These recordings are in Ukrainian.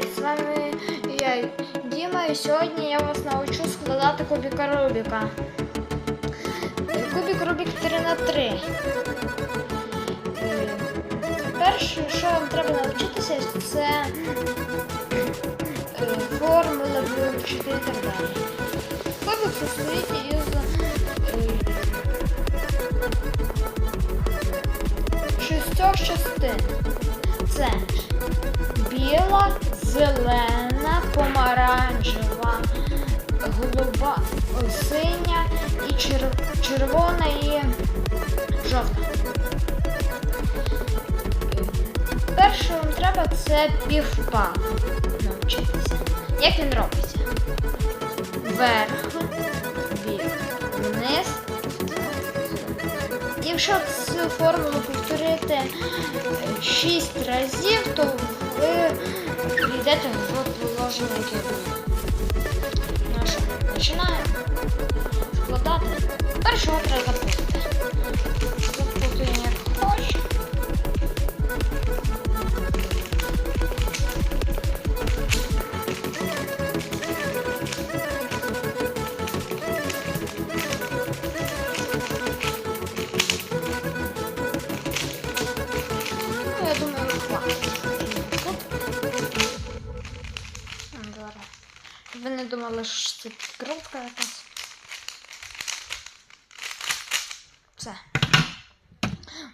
Привіт! З вами я Діма, і сьогодні я вас навчу складати кубіка Рубіка. Кубік Рубік 3 на 3 Перше, що вам треба навчитися, це е, формули вивчити і так далі. Кубик состоїть із е, частин. Це біла, зелена, помаранчева, голуба, синя і чер- червона і жовта. Перше вам треба це півпав навчитися. Як він робиться? Вверх, вверх, вниз. Якщо цю формулу повторити 6 разів, то ви йдете в. Ну що, починаємо складати. Першого треба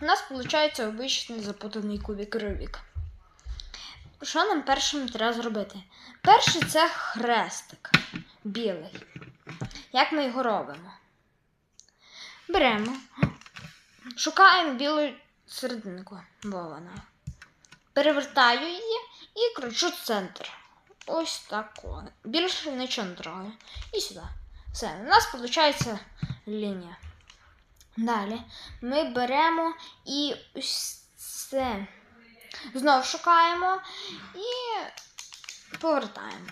У нас виходить обичний запутаний кубик Рубік. Що нам першим треба зробити? Перший це хрестик білий. Як ми його робимо? Беремо, шукаємо білу серединку, бо вона. Перевертаю її і кручу центр. Ось тако. Більше нічого не трогаю. І сюди. Все, у нас виходить лінія. Далі ми беремо і ось. Знову шукаємо і повертаємо.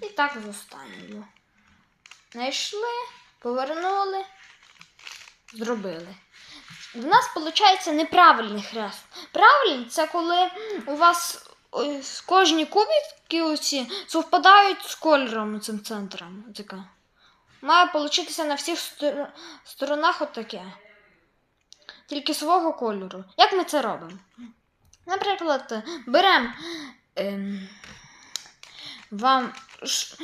І так з останньою. Знайшли, повернули, зробили. У нас виходить неправильний хрест. Правильний це коли у вас кожні кубики оці совпадають з кольором цим центром. Має получитися на всіх стор- сторонах отаке. Тільки свого кольору. Як ми це робимо? Наприклад, беремо ем, вам ш-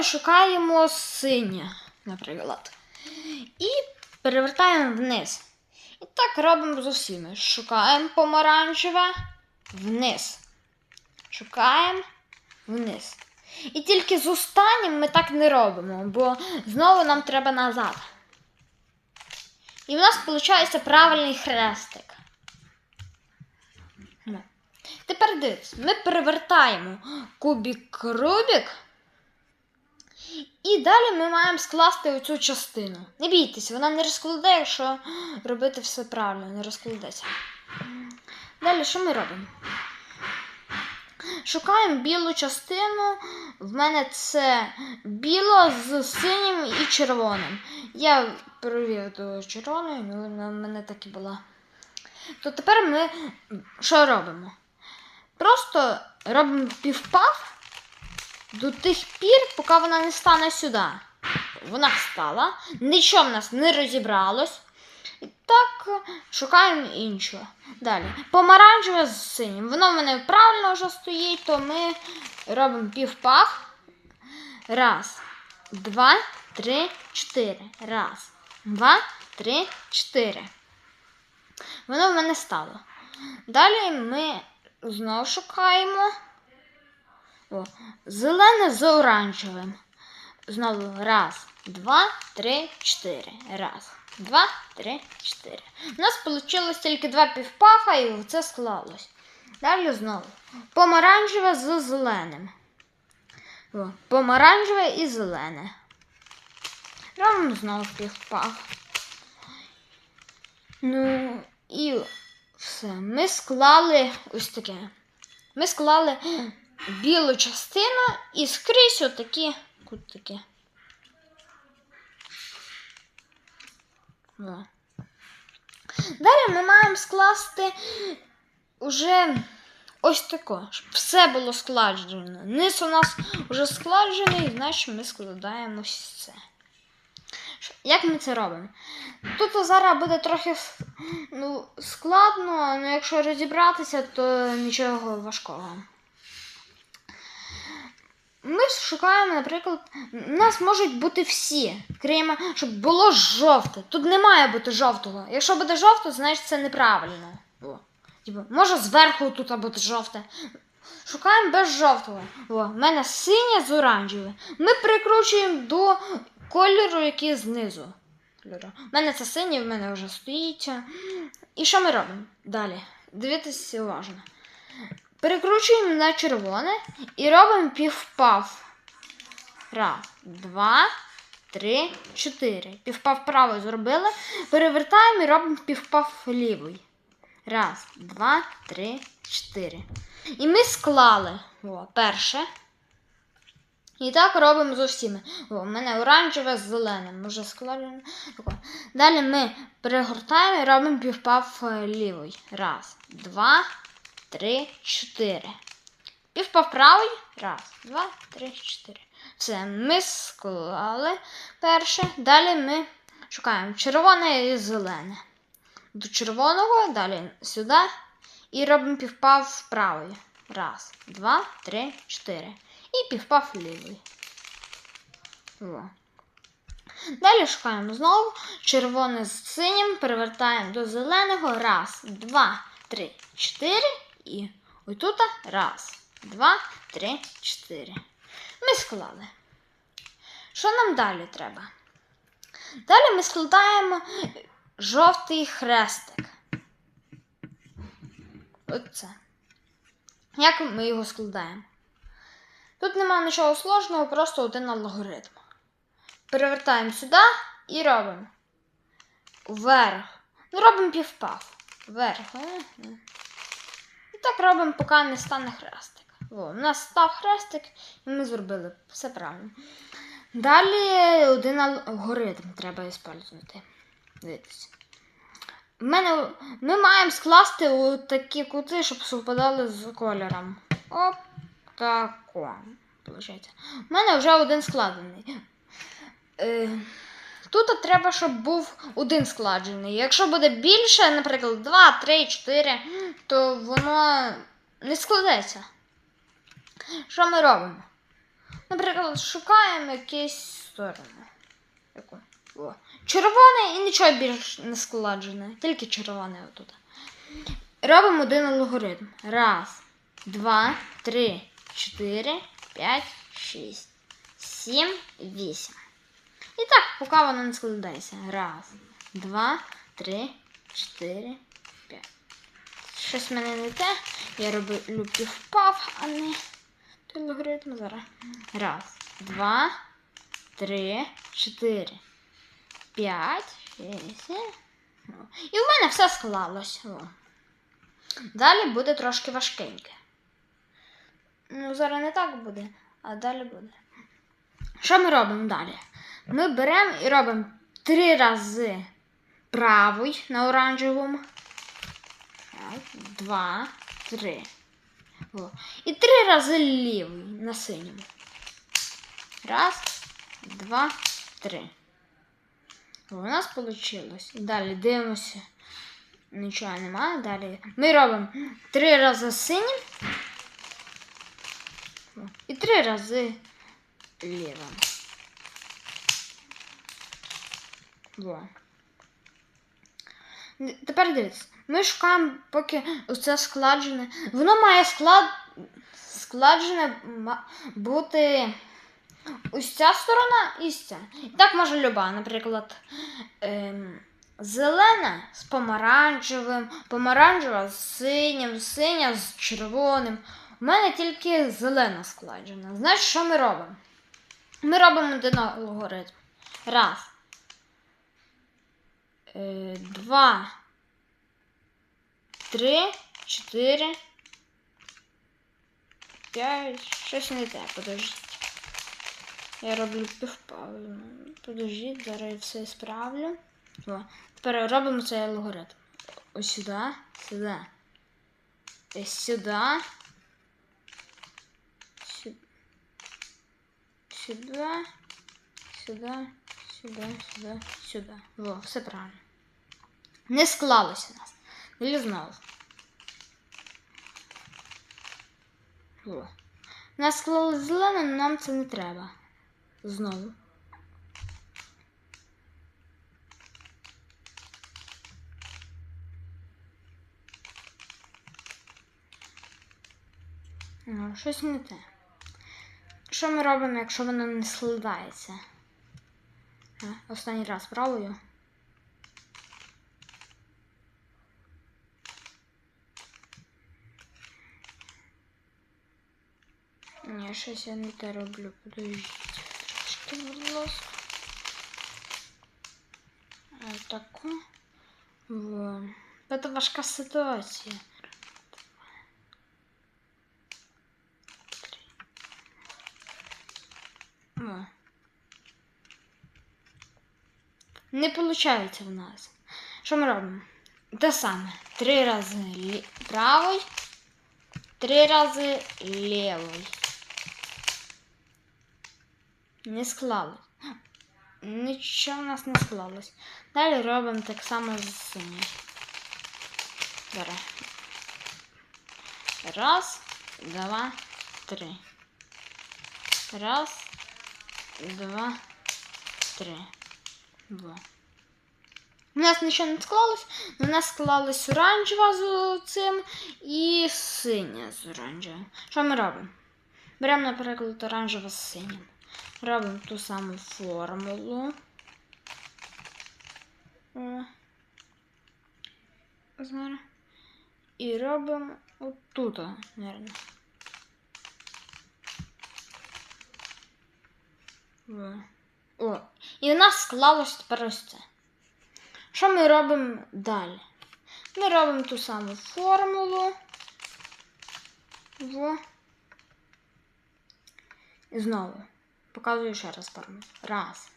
і шукаємо синє, наприклад. І перевертаємо вниз. І так робимо з усіми. Шукаємо помаранчеве вниз. Шукаємо вниз. І тільки з останнім ми так не робимо, бо знову нам треба назад. І в нас виходить правильний хрестик. Тепер дивіться, ми перевертаємо кубік Рубік. І далі ми маємо скласти оцю частину. Не бійтесь, вона не розкладе, якщо робити все правильно, не розкладеться. Далі що ми робимо? Шукаємо білу частину. В мене це біло з синім і червоним. Я перевів до червоної, ну вона в мене так і була. То тепер ми що робимо? Просто робимо півпав до тих пір, поки вона не стане сюди. Вона стала, нічого в нас не розібралось. Так шукаємо іншу. Далі. Помаранчеве з синім. Воно в мене правильно вже стоїть, то ми робимо півпах. Раз, два, три, чотири. Раз, два, три, чотири. Воно в мене стало. Далі ми знову шукаємо О, зелене з оранжевим. Знову раз, два, три, чотири. Раз, два, три, чотири. У нас вийшло тільки два півпаха і це склалось. Далі знову. Помаранчеве з зеленим. О, помаранчеве і зелене. Робимо знову півпах. Ну, і все. Ми склали ось таке. Ми склали білу частину і скрізь отакі кутики. О. Далі ми маємо скласти уже ось тако, щоб все було складжено. Низ у нас вже складжений, значить ми складаємо ось це. Як ми це робимо? Тут зараз буде трохи ну, складно, але якщо розібратися, то нічого важкого. Ми шукаємо, наприклад, у нас можуть бути всі, крім, щоб було жовте. Тут не має бути жовтого. Якщо буде жовто, значить це неправильно. О. Типу, може зверху тут бути жовте. Шукаємо без жовтого. О, в мене синє з оранжевим. Ми прикручуємо до кольору, який знизу. У мене це синє, в мене вже стоїть. І що ми робимо? Далі. Дивіться уважно. Перекручуємо на червоне і робимо півпав. Раз, два, три, чотири. Півпав правий зробили. Перевертаємо і робимо півпав лівий. Раз, два, три, чотири. І ми склали. О, перше. І так робимо з усіма. О, у мене оранжеве з зеленим. Вже складено. Далі ми перегортаємо і робимо півпав е, лівий. Раз, два, три, чотири. Півпав правий. Раз, два, три, чотири. Все, ми склали перше. Далі ми шукаємо червоне і зелене. До червоного, далі сюди. І робимо півпав правий. Раз, два, три, чотири. І півпав лівий. О. Далі шукаємо знову червоне з синім, перевертаємо до зеленого. Раз, два, три, чотири. І отут раз, два, три, чотири. Ми склали. Що нам далі треба? Далі ми складаємо жовтий хрестик. Оце. Як ми його складаємо? Тут немає нічого сложного, просто один алгоритм. Перевертаємо сюди і робимо. Вверх. Ну, робимо півпав. Вверх. Так робимо, поки не стане хрестик. О, у нас став хрестик, і ми зробили все правильно. Далі один алгоритм треба використовувати. Дивіться. Мене, ми маємо скласти у такі кути, щоб совпадали з кольором. Оп, тако. Получається. У мене вже один складений. Е, тут треба, щоб був один складений. Якщо буде більше, наприклад, 2, 3, 4, то воно не складеться. Що ми робимо? Наприклад, шукаємо якісь сторони. Яку? Червоне і нічого більш не складене, тільки червоне отут. Робимо один алгоритм. Раз, два, три, чотири, п'ять, шість, сім, вісім. І так, поки воно не складається. Раз, два, три, чотири, п'ять. Щось в мене не те. Я роблю півпав, а не той зараз. Раз, два, три, чотири, п'ять, шість. І в мене все склалось. О. Далі буде трошки важкеньке. Ну, зараз не так буде, а далі буде. Що ми робимо далі? Ми беремо і робимо три рази правий на оранжевому. Раз, два, три. О. І три рази лівий на синьому. Раз, два, три. О, у нас вийшло. І далі дивимося. Нічого немає. Далі ми робимо три рази синім. І три рази лівим. Во. Тепер дивіться, ми шукаємо, поки оце складжене. Воно має склад... складжене бути ось ця сторона і ця. І так може люба, наприклад, ем, зелена з помаранчевим, помаранчева з синім, синя з червоним. У мене тільки зелена складжена. Знаєш, що ми робимо? Ми робимо один алгоритм. Раз. Е, два, три, чотири, п'ять, щось не те, подождіть. Я роблю півпавлю. Подождіть, зараз я все справлю. О. Тепер робимо цей алгоритм. Ось сюди, сюди. Ось сюди. Сюди. Сюди. Сюди. Сюди. Сюди. Сюди. Во, все правильно. Не склалося нас. Знову. Во. У нас склалось зелене, але нам це не треба. Знову. Ну, щось не те. Що ми робимо, якщо воно не складається? Останній раз пробую. Щось я не те роблю. Подождіть. Що, будь ласка. Таку. Во. Це важка ситуація. О. Не виходить в нас. Що ми робимо? Те саме. Три рази правий, три рази лівий. Не склалось. Нічого в нас не склалось. Далі робимо так само з синім. Бере. Раз, два, три. Раз, два, три. Два. У нас нічого не склалось, у нас склалось оранжева з цим і синя з оранжевим. Що ми робимо? Беремо, наприклад, оранжева з синім. Робимо ту саму формулу. І робимо отут, мабуть. О. І у нас склалось тепер. Що ми робимо далі? Ми робимо ту саму формулу. Во. І знову. Показую ще раз формулу. Раз.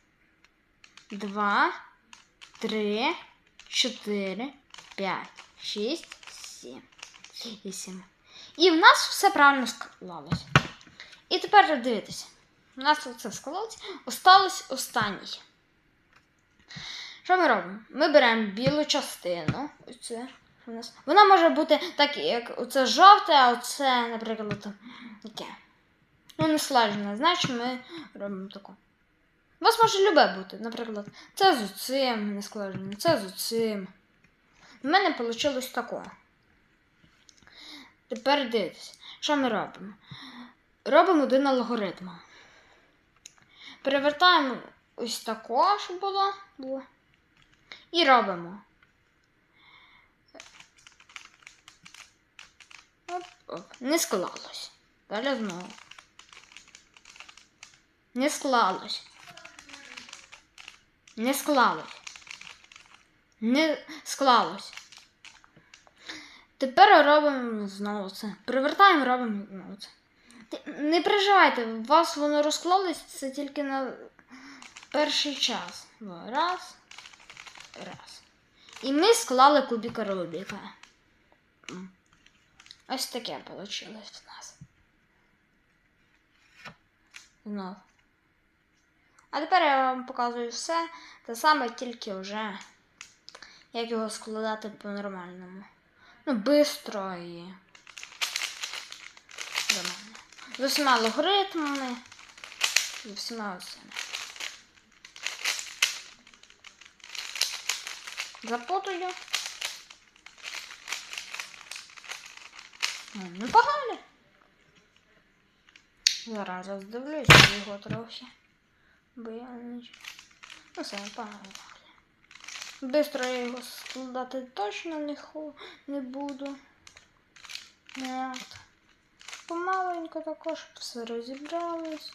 Два. Три. Чотири. П'ять. Шість. Сім. Вісім. І в нас все правильно склалось. І тепер дивіться. У нас це склалось. Осталось останній. Що ми робимо? Ми беремо білу частину. Оце. Вона може бути так, як оце жовте, а оце, наприклад, там, яке. Ну, не складно, значить ми робимо таку. У вас може любе бути, наприклад, це з оцим, не складно, це з оцим. У мене вийшло таке. Тепер дивіться, що ми робимо? Робимо один алгоритм. Перевертаємо ось тако, щоб було. було. І робимо. Оп, оп. Не склалось. Далі знову. Не склалось. Не склалось. Не склалось. Тепер робимо знову це. Привертаємо, робимо знову це. Не переживайте, у вас воно розклалось, це тільки на перший час. Раз. Раз. І ми склали кубіка Рубіка. Ось таке вийшло в нас. Знов. А тепер я вам показую все. Те саме, тільки вже як його складати по-нормальному. Ну, бистро і. Нормально. З усіма логаритмами. З усіма усіма. Запутую. Ну, Непогано. Зараз роздивлюсь його трохи. Бо я нічого. Ну, все, погнали. Бистро я його складати точно не, ху... не буду. Нет. Помаленько також все розібралось.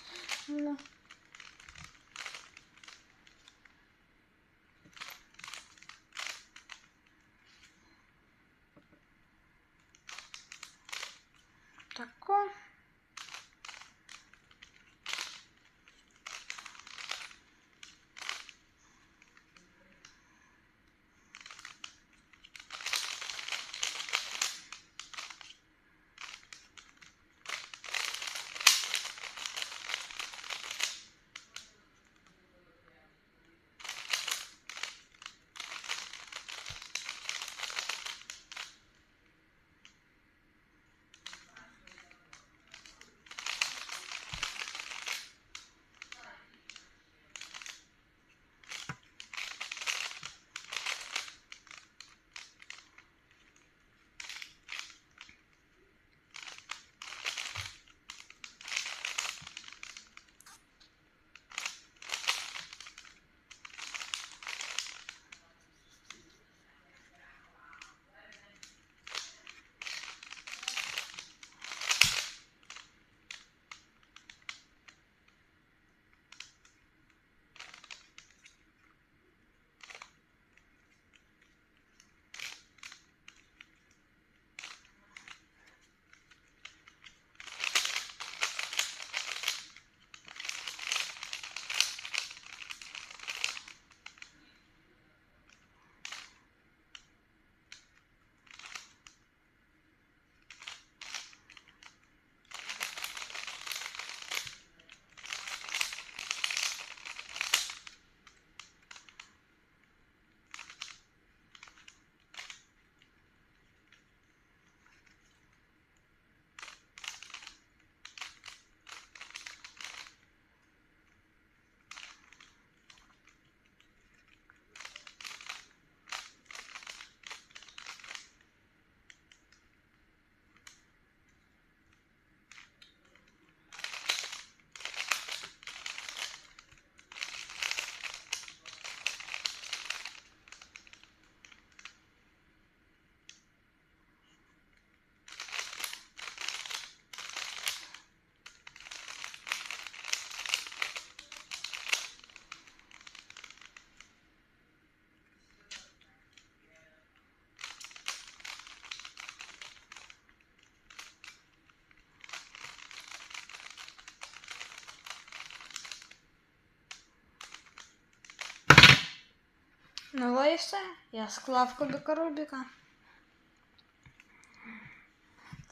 Ну і все. Я склав кубик Рубіка.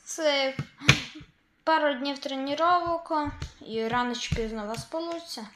Це пару днів тренувок і рано чи пізно вас получиться.